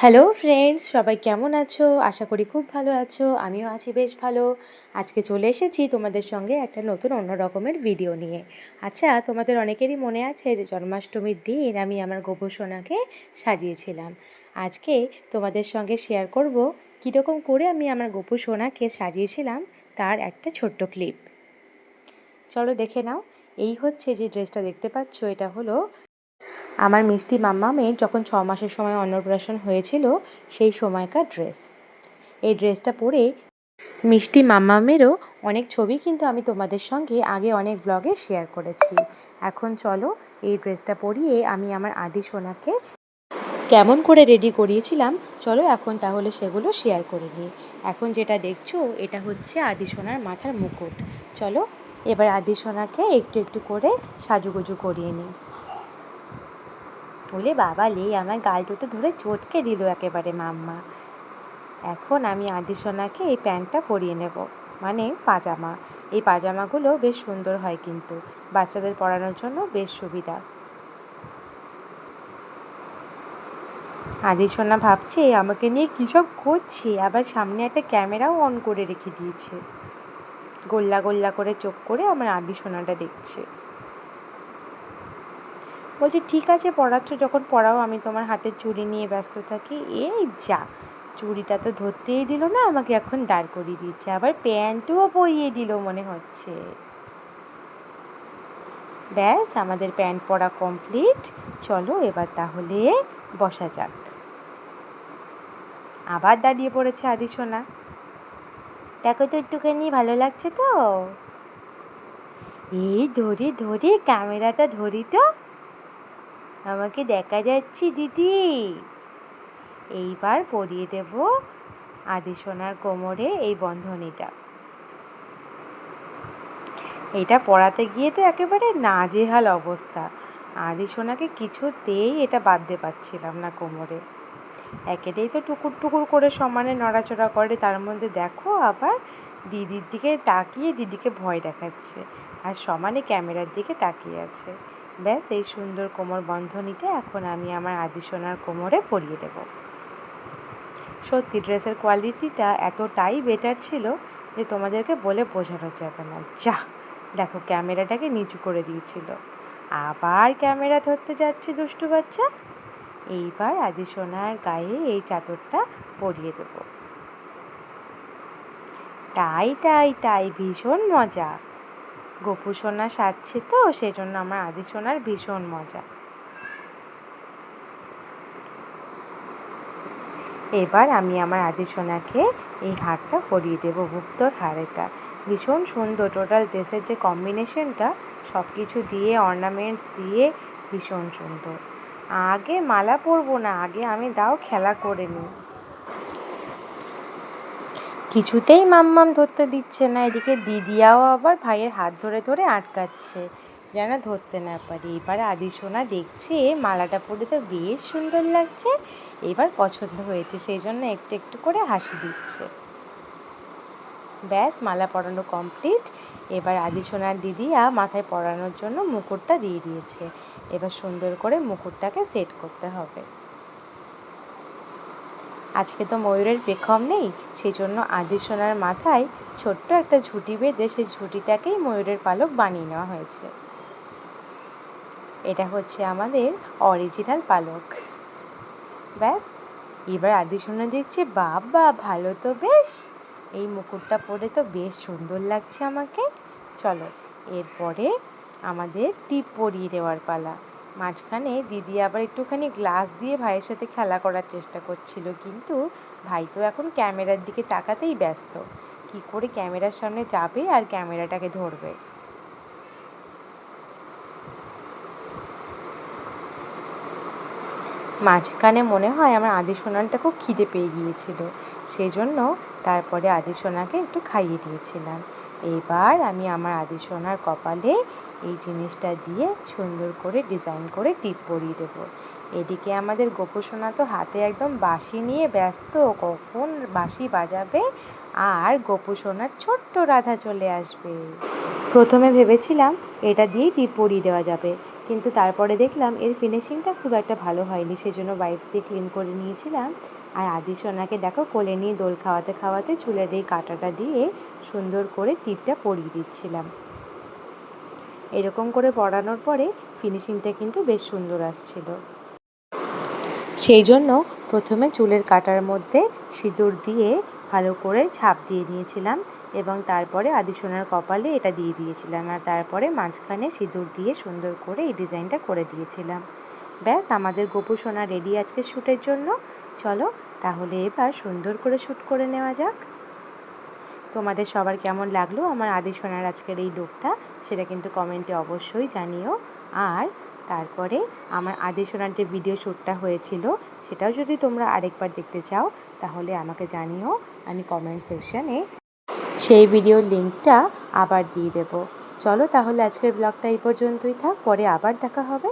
Hello friends সবাই কেমন আছো? আশা করি খুব ভালো আছো। আমিও আছি বেশ ভালো। আজকে চলে এসেছি তোমাদের সঙ্গে একটা নতুন অন্য রকমের ভিডিও নিয়ে। আচ্ছা তোমাদের অনেকেরই মনে আছে যে জন্মাষ্টমীর দিন আমি আমার গোপসোনাকে সাজিয়েছিলাম। আজকে তোমাদের সঙ্গে শেয়ার করব কীরকম করে আমি আমার গোপসোনাকে সাজিয়েছিলাম তার একটা ছোট্ট ক্লিপ চলো দেখে নাও। এই হচ্ছে যে ড্রেসটা দেখতে পাচ্ছ, এটা হলো আমার মিষ্টি মাম্মামের যখন ছ মাসের সময় অন্নপ্রাশন হয়েছিল, সেই সময়কার ড্রেস। এই ড্রেসটা পরে মিষ্টি মাম্মামেরও অনেক ছবি কিন্তু আমি তোমাদের সঙ্গে আগে অনেক ব্লগে শেয়ার করেছি। এখন চলো এই ড্রেসটা পরিয়ে আমি আমার আদি সোনাকে কেমন করে রেডি করিয়েছিলাম, চলো এখন তাহলে সেগুলো শেয়ার করে নিই। এখন যেটা দেখছ, এটা হচ্ছে আদি সোনার মাথার মুকুট। চলো, এবার আদি সোনাকে একটু একটু করে সাজুগুজু করিয়ে নিই। বলে, বাবা লে আমার গাল দুটো ধরে চটকে দিল একেবারে মাম্মা। এখন আমি আদি সোনাকে এই প্যান্টটা পরিয়ে নেব মানে পাজামা। এই পাজামাগুলো বেশ সুন্দর হয় কিন্তু, বাচ্চাদের পরানোর জন্য বেশ সুবিধা। আদি সোনা ভাবছে, আমাকে নিয়ে কী সব করছে? আবার সামনে একটা ক্যামেরাও অন করে রেখে দিয়েছে। গোল্লা গোল্লা করে চোখ করে আমার আদি সোনাটা দেখছে। বলছে, ঠিক আছে, পড়াচ্ছ, যখন পড়াও, আমি তোমার হাতের চুড়ি নিয়ে ব্যস্ত থাকি। এই যা, চুড়িটা তো ধরতেই দিল না, আমাকে এখন দাঁড় করিয়ে দিয়েছে, আবার প্যান্টও পরিয়ে দিল মনে হচ্ছে। ব্যাস, আমাদের প্যান্ট পরা কমপ্লিট। চলো, এবার তাহলে বসা যাক। আবার দাঁড়িয়ে পড়েছে আদি সোনা দেখো তো একটুখানি, ভালো লাগছে তো? এই ধরে ধরে, ক্যামেরাটা ধরি তো। আমাকে দেখা যাচ্ছে, দিদি। এইবার পরিয়ে দেব আদি সোনার কোমরে এই বন্ধনীটা। এটা পড়াতে গিয়ে তো একেবারে নাজেহাল অবস্থা। আদি সোনাকে কিছুতেই এটা বাঁধতে পারছিলাম না কোমরে। একেতেই তো টুকুর টুকুর করে সমানে নড়াচড়া করে, তার মধ্যে দেখো আবার দিদির দিকে তাকিয়ে দিদিকে ভয় দেখাচ্ছে। আর সমানে ক্যামেরার দিকে তাকিয়ে আছে। ব্যাস, এই সুন্দর কোমর বন্ধনীটা এখন আমি আমার আদি সোনার কোমরে পরিয়ে দেব। সত্যি, ড্রেসের কোয়ালিটিটা এতটাই বেটার ছিল যে তোমাদেরকে বলে বোঝানো যাবে না। যা, দেখো ক্যামেরাটাকে নিচু করে দিয়েছিল। আবার ক্যামেরা ধরতে যাচ্ছে দুষ্টু বাচ্চা। এইবার আদি সোনার গায়ে এই চাদরটা পরিয়ে দেব। তাই তাই তাই ভীষণ মজা। গোপু সোনা সাজছে তো সেই জন্য আমার আদি সোনার ভীষণ মজা। এবার আমি আমার আদি সোনাকে এই হারটা পরিয়ে দেব মুক্তর হার এটা ভীষণ সুন্দর টোটাল ড্রেসের যে কম্বিনেশনটা সব কিছু দিয়ে, অর্নামেন্টস দিয়ে ভীষণ সুন্দর। আগে মালা পরবো না, আগে আমি দাও খেলা করে নিই কিছুতেই মাম্মাম ধরতে দিচ্ছে না, এদিকে দিদিয়াও আবার ভাইয়ের হাত ধরে ধরে আটকাচ্ছে। যেন ধরতে না পারি। এবারে আদি সোনা দেখছে মালাটা পরে তো বেশ সুন্দর লাগছে, এবার পছন্দ হয়েছে সেই জন্য একটু একটু করে হাসি দিচ্ছে। ব্যাস, মালা পরানো কমপ্লিট। এবার আদি সোনার দিদিয়া মাথায় পরানোর জন্য মুকুটটা দিয়ে দিয়েছে। এবার সুন্দর করে মুকুটটাকে সেট করতে হবে। আজকে তো ময়ূরের পেখম নেই সেই জন্য সোনার মাথায় ছোট্ট একটা ঝুঁটি বেঁধে সেই ঝুঁটিটাকেই ময়ূরের পালক বানিয়ে নেওয়া হয়েছে। এটা হচ্ছে আমাদের অরিজিনাল পালক। ব্যাস, এবার আদি সোনা দেখছে, বাবা, ভালো তো বেশ। এই মুকুটটা পরে তো বেশ সুন্দর লাগছে আমাকে। চলো, এরপরে আমাদের টিপ পরিয়ে দেওয়ার পালা। মাঝখানে দিদি আবার একটুখানি গ্লাস দিয়ে ভাইয়ের সাথে খেলা করার চেষ্টা করছিল, কিন্তু ভাই তো এখন ক্যামেরার দিকে তাকাতেই ব্যস্ত। কি করে ক্যামেরার সামনে যাবে আর ক্যামেরাটাকে ধরবে? মাঝখানে মনে হয় আমার আদি সোনানটা খুব খিদে পেয়ে গিয়েছিল সেই জন্য তারপরে আদি সোনাকে একটু খাইয়ে দিয়েছিলাম। এবার আমি আমার আদি সোনার কপালে এই জিনিসটা দিয়ে সুন্দর করে ডিজাইন করে টিপ পরিয়ে দেব। এদিকে আমাদের গোপসোনা তো হাতে একদম বাঁশি নিয়ে ব্যস্ত, কখন বাঁশি বাজাবে? আর গোপসোনার ছোট্ট রাধা চলে আসবে। প্রথমে ভেবেছিলাম এটা দিয়েই টিপ পরিয়ে দেওয়া যাবে, কিন্তু তারপরে দেখলাম এর ফিনিশিংটা খুব একটা ভালো হয়নি, সেজন্য ওয়াইপস দিয়ে ক্লিন করে নিয়েছিলাম। আর আদি সোনাকে দেখো কোলে নিয়ে দোল খাওয়াতে খাওয়াতে চুলের এই কাঁটাটা দিয়ে সুন্দর করে টিপটা পরিয়ে দিচ্ছিলাম। এরকম করে পরানোর পরে ফিনিশিংটা কিন্তু বেশ সুন্দর আসছিল। সেই জন্য প্রথমে চুলের কাটার মধ্যে সিঁদুর দিয়ে ভালো করে ছাপ দিয়ে নিয়েছিলাম এবং তারপরে আদি সোনার কপালে এটা দিয়ে দিয়েছিলাম আর তারপরে মাঝখানে সিঁদুর দিয়ে সুন্দর করে এই ডিজাইনটা করে দিয়েছিলাম। ব্যাস, আমাদের গোপু সোনা রেডি আজকে শ্যুটের জন্য। চলো, তাহলে এবার সুন্দর করে শ্যুট করে নেওয়া যাক। তোমাদের সবার কেমন লাগল আমার আদি সোনার আজকের এই লুকটা সেটা কিন্তু কমেন্টে অবশ্যই জানিও। আর তারপরে আমার আদি সোনার যে ভিডিও শ্যুটটা হয়েছিল, সেটাও যদি তোমরা আরেকবার দেখতে চাও, তাহলে আমাকে জানিও, আমি কমেন্ট সেকশানে সেই ভিডিওর লিঙ্কটা আবার দিয়ে দেব। চলো তাহলে আজকের ব্লগটা এই পর্যন্তই থাক, পরে আবার দেখা হবে।